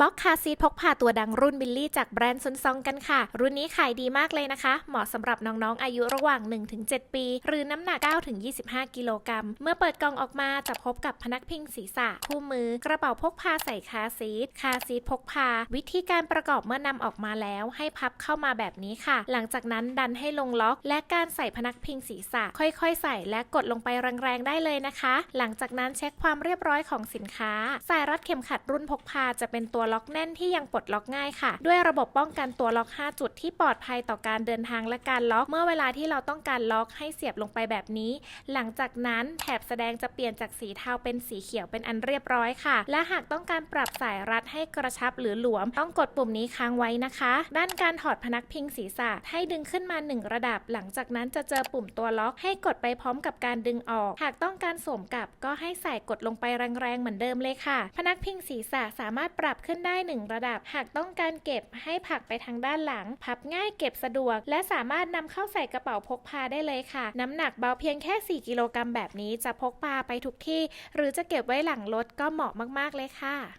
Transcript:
บ็อกคาร์ซีทพกพาตัวดังรุ่นบิลลี่จากแบรนด์ซุนซองกันค่ะ รุ่นนี้ขายดีมากเลยนะคะ เหมาะสำหรับน้องๆ อายุระหว่าง 1-7 ปี หรือน้ำหนัก 9-25 กิโลกรัม เมื่อเปิดกล่องออกมาจะพบกับพนักพิงศีรษะ คู่มือ กระเป๋าพกพาใส่คาร์ซีทคาร์ซีทพกพา วิธีการประกอบเมื่อนำออกมาแล้ว ให้พับเข้ามาแบบนี้ค่ะ หลังจากนั้นดันให้ลงล็อก และการใส่พนักพิงศีรษะ ค่อยๆ ใส่และกดลงไปแรงๆได้เลยนะคะ หลังจากนั้นเช็คความเรียบร้อยของสินค้า สายรัดเข็มขัดรุ่นพกพาจะเป็นตัวล็อกแน่นที่ยังปลดล็อกง่ายค่ะ ด้วยระบบป้องกันตัวล็อก 5 จุดที่ปลอดภัยต่อการเดินทางและการล็อก เมื่อเวลาที่เราต้องการล็อกให้เสียบลงไปแบบนี้ หลังจากนั้นแถบแสดงจะเปลี่ยนจากสีเทาเป็นสีเขียวเป็นอันเรียบร้อยค่ะ และหากต้องการปรับสายรัดให้กระชับหรือหลวม ต้องกดปุ่มนี้ค้างไว้นะคะ ด้านการถอดพนักพิงศีรษะให้ดึงขึ้นมา 1 ระดับ หลังจากนั้นจะเจอปุ่มตัวล็อก ให้กดไปพร้อมกับการดึงออก หากต้องการสวมกลับก็ให้ใส่กดลงไปแรงๆเหมือนเดิมเลยค่ะ พนักพิงศีรษะสามารถปรับขึ้นได้ 1 ระดับ หากต้องการเก็บให้ผักไปทางด้านหลัง พับง่ายเก็บสะดวก และสามารถนำเข้าใส่กระเป๋าพกพาได้เลยค่ะ น้ำหนักเบาเพียงแค่ 4 กิโลกรัมแบบนี้จะพกพาไปทุกที่ หรือจะเก็บไว้หลังรถก็เหมาะมากๆเลยค่ะ